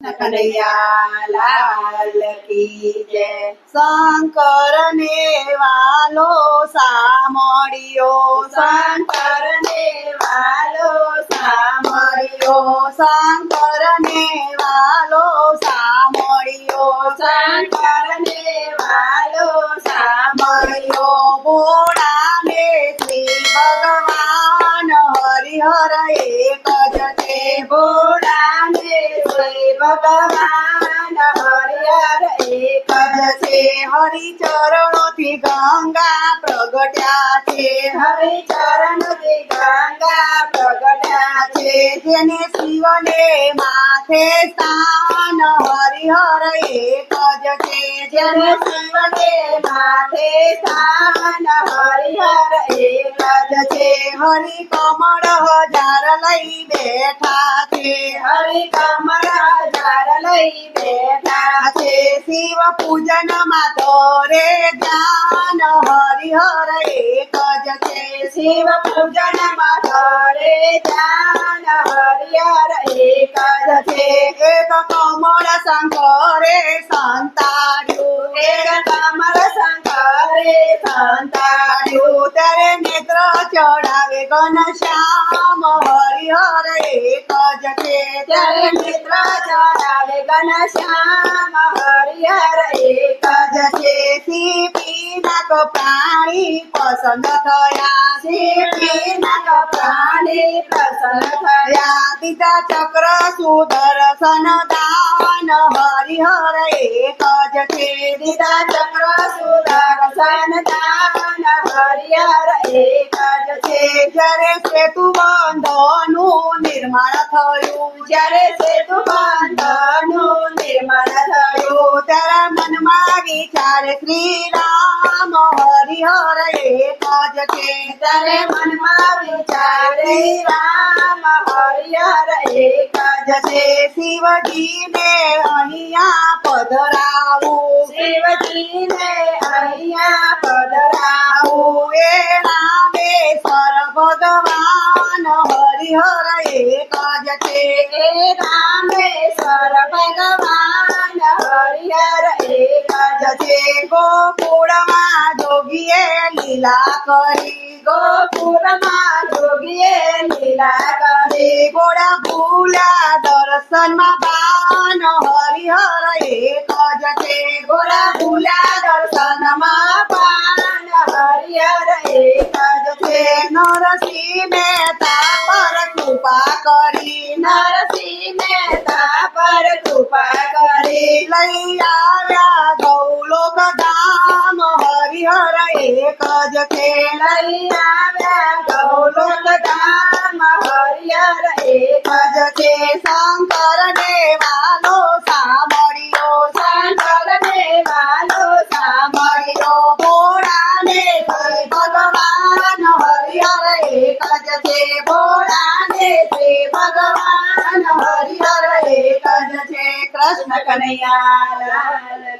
કનૈયા લાલ કી જય શંકર ને વાલો સામડિયો શંકર ભગવાન હરિહર એક જ છે હરિચરણોથી ગંગા પ્રગટ્યા છે. હરિચરણોથી ગંગા પ્રગટ્યા છે. જેને શિવને માથે સ્થાન, હરિહર એક જ છે. જેને શિવને માથે સ્થાન, હરિહર એક જ છે. હરિ કમળ હજાર લઈ બેઠા છે. હરિ કમળ से शिव पूजन मतोरे ज्ञान हरि हर एक जे शिव पूजन मतोरे ज्ञान हरि हर एक जसे एक कमर शंकरे संतायु एक कमल शंकरे संतायु तेरे नेत्र चढ़ावे गण श्याम हरि हरे गजके चरणित्र चरण गण श्याम हरि हरे गजके सिपिनक प्राणी पसंद थया सिपिनक प्राणी पसंद थया पिता चक्र सुदर्शन दान हरि हरे गजके સેતુ બંધનું નિર્માણ થયું જ્યારે સેતુ બંધનું નિર્માણ થયું ત્યારે મનમાં વિચાર શ્રી રામ હરિહર એક જ છે ત્યારે મનમાં વિચાર શ્રી રામ હરિહર એક જ છે શિવજીને અહીંયા પધરાવું શિવજીને भजते रामेश्वर भगवान हरिहर एक गोपुर गोपुरमा जोगिए लीला करी गोपुर गोपुरमा जोगिए लीला करी गोडा भूला दर्शनमा पान हरिहर एक जते गोरा भूला दर्शनमा पान हरिहर एक जते नरसी में लैया गौलोक धाम हरिहर एक जखे लैया गौलोक धाम हरिहर एक जखे शंकर देवालो सामरियो देवालो सामरियो बोराने श्री भगवान हरिहर एक जखे बोराने श्री भगवान Krishna Kanaya, la la la.